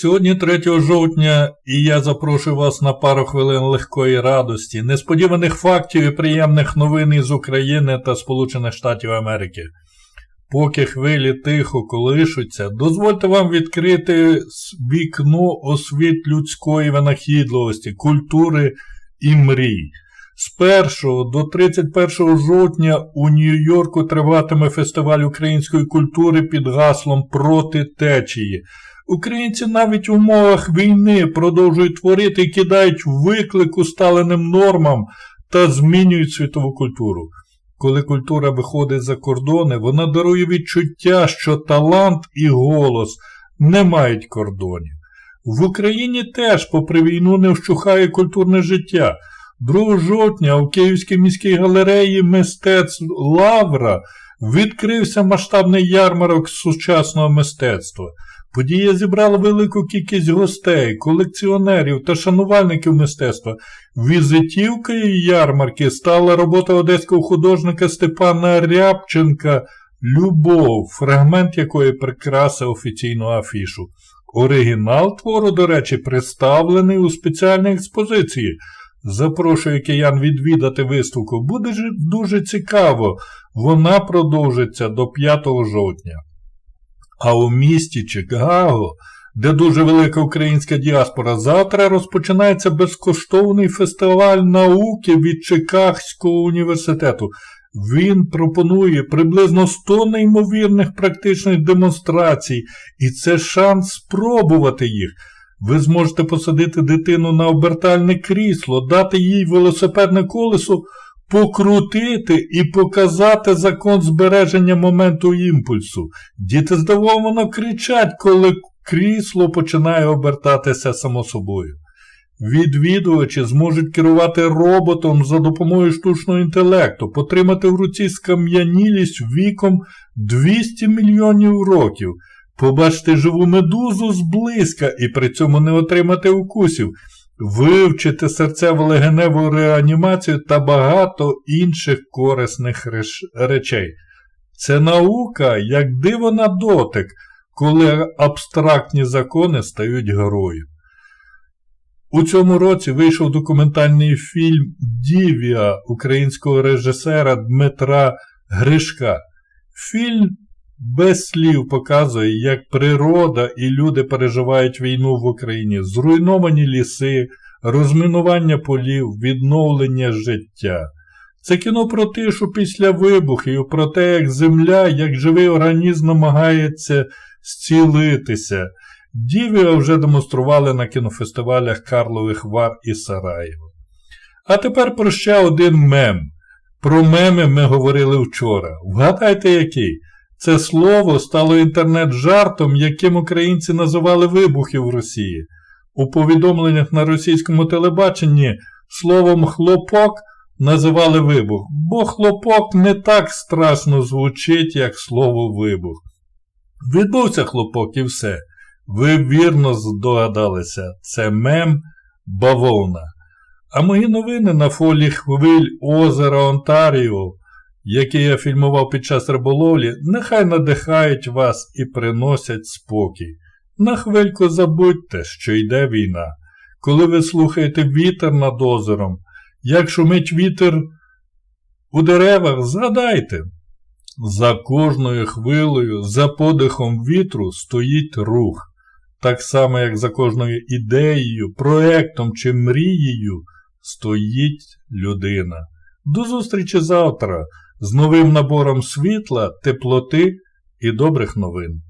Сьогодні 3 жовтня, і я запрошую вас на пару хвилин легкої радості, несподіваних фактів і приємних новин із України та Сполучених Штатів Америки. Поки хвилі тихо колишуться, дозвольте вам відкрити вікно освіт людської винахідливості, культури і мрій. З 1 до 31 жовтня у Нью-Йорку триватиме фестиваль української культури під гаслом Проти течії. Українці навіть в умовах війни продовжують творити і кидають виклик усталеним нормам та змінюють світову культуру. Коли культура виходить за кордони, вона дарує відчуття, що талант і голос не мають кордонів. В Україні теж, попри війну, не вщухає культурне життя. 2 жовтня у Київській міській галереї мистецтв Лавра відкрився масштабний ярмарок сучасного мистецтва. Подія зібрала велику кількість гостей, колекціонерів та шанувальників мистецтва. Візитівкою ярмарки стала робота одеського художника Степана Рябченка Любов, фрагмент якої прикрасив офіційну афішу. Оригінал твору, до речі, представлений у спеціальній експозиції. Запрошую киян відвідати виставку. Буде дуже цікаво. Вона продовжиться до 5 жовтня. А у місті Чикаго, де дуже велика українська діаспора, завтра розпочинається безкоштовний фестиваль науки від Чикагського університету. Він пропонує приблизно 100 неймовірних практичних демонстрацій, і це шанс спробувати їх. Ви зможете посадити дитину на обертальне крісло, дати їй велосипедне колесо, покрутити і показати закон збереження моменту імпульсу. Діти здивовано кричать, коли крісло починає обертатися само собою. Відвідувачі зможуть керувати роботом за допомогою штучного інтелекту, потримати в руці скам'янілість віком 200 мільйонів років, побачити живу медузу зблизька і при цьому не отримати укусів вивчити серцево-легеневу реанімацію та багато інших корисних речей. Це наука, як диво на дотик, коли абстрактні закони стають герою. У цьому році вийшов документальний фільм Дівія українського режисера Дмитра Гришка. Фільм без слів показує, як природа і люди переживають війну в Україні, зруйновані ліси, розмінування полів, відновлення життя. Це кіно про тишу після вибухів, про те, як земля, як живий організм намагається зцілитися. Дівіа вже демонстрували на кінофестивалях Карлових Вар і Сараєво. А тепер про ще один мем. Про меми ми говорили вчора. Вгадайте який? Це слово стало інтернет-жартом, яким українці називали вибухи в Росії. У повідомленнях на російському телебаченні словом хлопок називали вибух, бо хлопок не так страшно звучить, як слово вибух. Відбувся хлопок і все. Ви вірно здогадалися, це мем бавовна. А мої новини на фолі хвиль озера Онтаріо які я фільмував під час риболовлі, нехай надихають вас і приносять спокій. На хвильку забудьте, що йде війна. Коли ви слухаєте вітер над озером, як шумить вітер у деревах, згадайте. За кожною хвилею, за подихом вітру стоїть рух. Так само, як за кожною ідеєю, проектом чи мрією стоїть людина. До зустрічі завтра! з новим набором світла, теплоти і добрих новин.